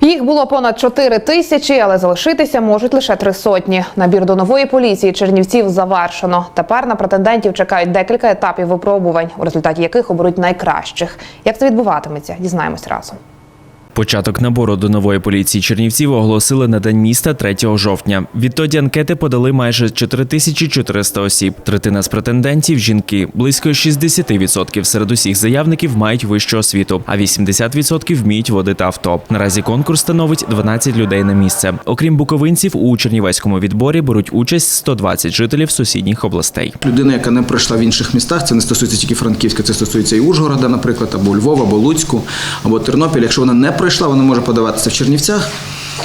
Їх було понад 4 тисячі, але залишитися можуть лише три сотні. Набір до нової поліції Чернівців завершено. Тепер на претендентів чекають декілька етапів випробувань, у результаті яких оберуть найкращих. Як це відбуватиметься, дізнаємось разом. Початок набору до нової поліції Чернівців оголосили на день міста 3 жовтня. Відтоді анкети подали майже 4400 осіб. Третина з претендентів жінки. Близько 60% серед усіх заявників мають вищу освіту, а 80% вміють водити авто. Наразі конкурс становить 12 людей на місце. Окрім буковинців, у чернівецькому відборі беруть участь 120 жителів сусідніх областей. Людина, яка не пройшла в інших містах, це не стосується тільки Франківська, це стосується і Ужгорода, наприклад, або Львова, або Луцьку, або Тернопіль. Якщо вона не пройшла, вона може подаватися в Чернівцях.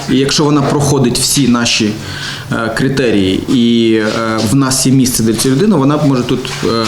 І якщо вона проходить всі наші е, критерії, і е, в нас є місце для цієї людини, вона може тут е,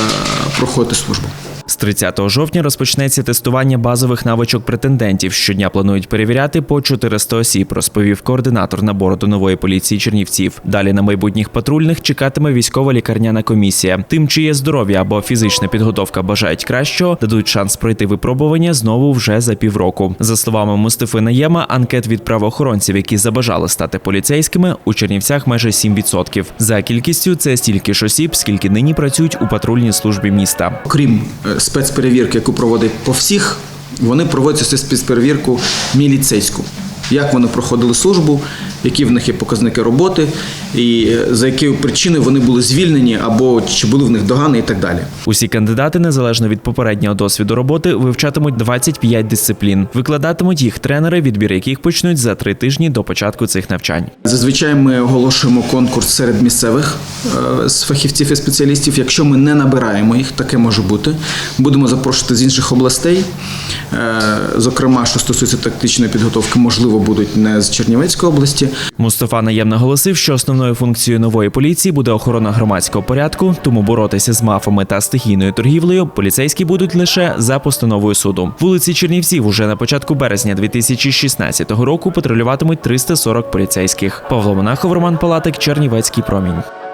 проходити службу. З 30 жовтня розпочнеться тестування базових навичок претендентів. Щодня планують перевіряти по 400 осіб, розповів координатор набору до нової поліції Чернівців. Далі на майбутніх патрульних чекатиме військова лікарняна комісія. Тим, чиє здоров'я або фізична підготовка бажають кращого, дадуть шанс пройти випробування знову вже за півроку. За словами Мустафи Наєма, анкет від правоохоронців, які забажали стати поліцейськими, у Чернівцях майже 7%. За кількістю це стільки ж осіб, скільки нині працюють у патрульній службі міста. Окрім е, спецперевірки, яку проводить по всіх, вони проводять цю спецперевірку міліцейську. Як вони проходили службу, які в них є показники роботи, і е, за якою причиною вони були звільнені, або чи були в них догани і так далі. Усі кандидати, незалежно від попереднього досвіду роботи, вивчатимуть 25 дисциплін. Викладатимуть їх тренери, відбір яких почнуть за три тижні до початку цих навчань. Зазвичай ми оголошуємо конкурс серед місцевих е, з фахівців і спеціалістів. Якщо ми не набираємо їх, таке може бути. Будемо запрошувати з інших областей. Е, Зокрема, що стосується тактичної підготовки, можливо, будуть не з Чернівецької області. Мустафа Наєм наголосив, що основною функцією нової поліції буде охорона громадського порядку, тому боротися з мафами та стихійною торгівлею поліцейські будуть лише за постановою суду. Вулиці Чернівців уже на початку березня 2016 року патрулюватимуть 340 поліцейських. Павло Монахов, Роман Палатик, Чернівецький промінь.